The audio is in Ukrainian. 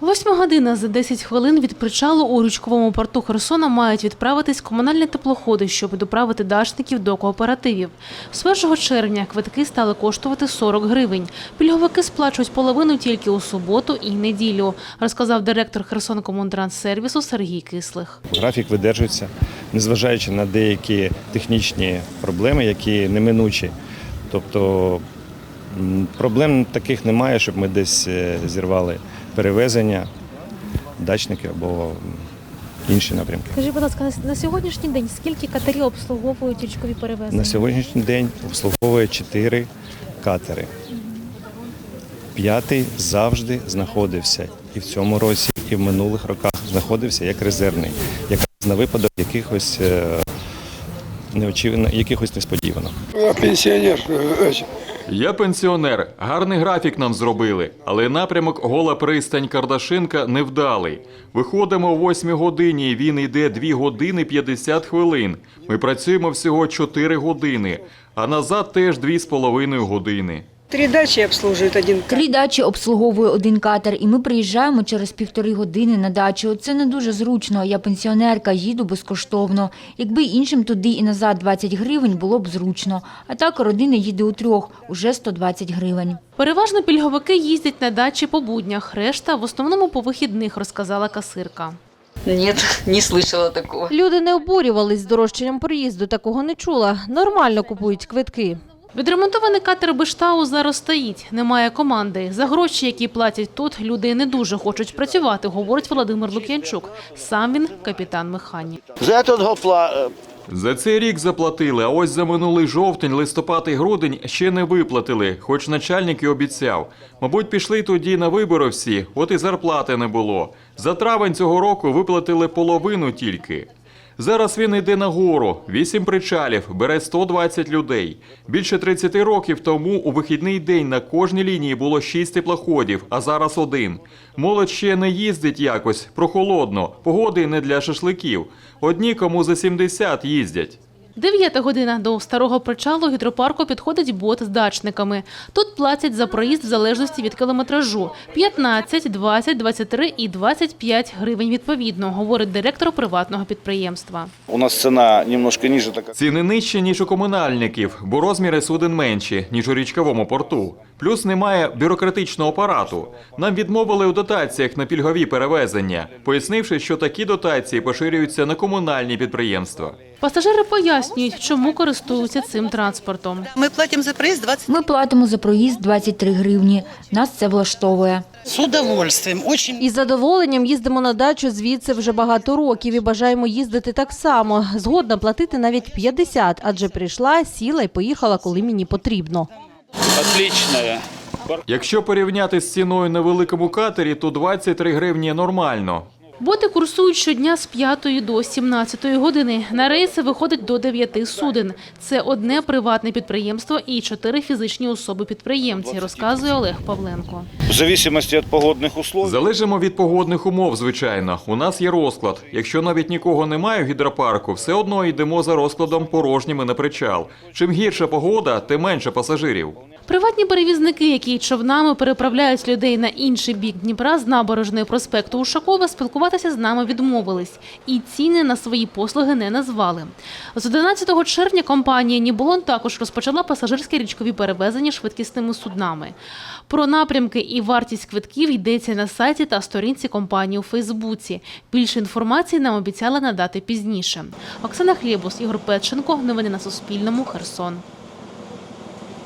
Восьма година за 10 хвилин від причалу у річковому порту Херсона мають відправитись комунальні теплоходи, щоб доправити дачників до кооперативів. З 1 червня квитки стали коштувати 40 гривень. Пільговики сплачують половину тільки у суботу і неділю, розказав директор Херсонкомунтранссервісу Сергій Кислих. Графік видержується, незважаючи на деякі технічні проблеми, які неминучі. Тобто проблем таких немає, щоб ми десь е, зірвали перевезення дачників або інші напрямки. Скажіть, будь ласка, на- сьогоднішній день скільки катерів обслуговують річкові перевезення? На сьогоднішній день обслуговує чотири катери. П'ятий завжди знаходився і в цьому році, і в минулих роках знаходився як резервний, якраз на випадок якихось е, неочевидно, якихось несподіванок. Я пенсионер. э, Я пенсіонер. Гарний графік нам зробили, але напрямок гола пристань Кардашинка невдалий. Виходимо о 8 годині, він йде 2 години 50 хвилин. Ми працюємо всього 4 години, а назад теж 2,5 години. Три дачи обслуживает один Три дачі обслуговує один катер, і ми приїжджаємо через півтори години на дачу. Це не дуже зручно. Я пенсіонерка, їду безкоштовно. Якби іншим туди і назад 20 гривень, було б зручно. А так родина їде у трьох, уже 120 гривень. Переважно пільговики їздять на дачі по буднях, решта в основному по вихідних, розказала касирка. Нет, не слышала такого. Люди не обурювались здорожчанням проїзду, такого не чула. Нормально купують квитки. Відремонтований катер Бештау зараз стоїть. Немає команди. За гроші, які платять тут, люди не дуже хочуть працювати, говорить Володимир Лук'янчук. Сам він капітан этот год За цей рік заплатили, а ось за минулий жовтень, листопад і грудень ще не виплатили, хоч начальник і обіцяв. Мабуть, пішли тоді на вибори всі, от і зарплати не було. За травень цього року виплатили половину тільки. Зараз він йде на гору, вісім причалів, бере 120 людей. Більше 30 років тому у вихідний день на кожній лінії було 6 теплоходів, а зараз один. Молодь ще не їздить якось, прохолодно, погоди не для шашликів. Одні, кому за 70 їздять. Дев'ята година до старого причалу гідропарку підходить бот з дачниками. Тут платять за проїзд в залежності від кілометражу – 15, 20, 23 і 25 гривень відповідно, говорить директор приватного підприємства. У нас цена немножко ниже, так как Ціни нижчі, ніж у комунальників, бо розміри суден менші, ніж у річковому порту. Плюс немає бюрократичного апарату. Нам відмовили у дотаціях на пільгові перевезення, пояснивши, що такі дотації поширюються на комунальні підприємства. Пасажири пояснюють, чому користуються цим транспортом. Мы платим за проезд 20 Ми платимо за проїзд 23 гривні. Нас це влаштовує. с удовольствием. Очень Із задоволенням їздимо на дачу звідси вже багато років і бажаємо їздити так само. Згодна платити навіть 50, адже прийшла, сіла і поїхала, коли мені потрібно. отличная. Якщо порівняти з ціною на великому катері, то 23 гривні нормально. Боти курсують щодня з 5 до 17 години. На рейси виходить до 9 суден. Це одне приватне підприємство і чотири фізичні особи-підприємці, розказує Олег Павленко. В зависимости от погодных условий. Залежимо від погодних умов, звичайно. У нас є розклад. Якщо навіть нікого немає в гідропарку, все одно йдемо за розкладом порожніми на причал. Чим гірша погода, тим менше пасажирів. Приватні перевізники, які човнами переправляють людей на інший бік Дніпра з набережної проспекту Ушакова, спілкуватися з нами відмовились. І ціни на свої послуги не назвали. З 11 червня компанія Нібулон також розпочала пасажирські річкові перевезення швидкісними суднами. Про напрямки і вартість квитків йдеться на сайті та сторінці компанії у Фейсбуці. Більше інформації нам обіцяли надати пізніше. Оксана Хлєбус, Ігор Петченко. Новини на Суспільному. Херсон.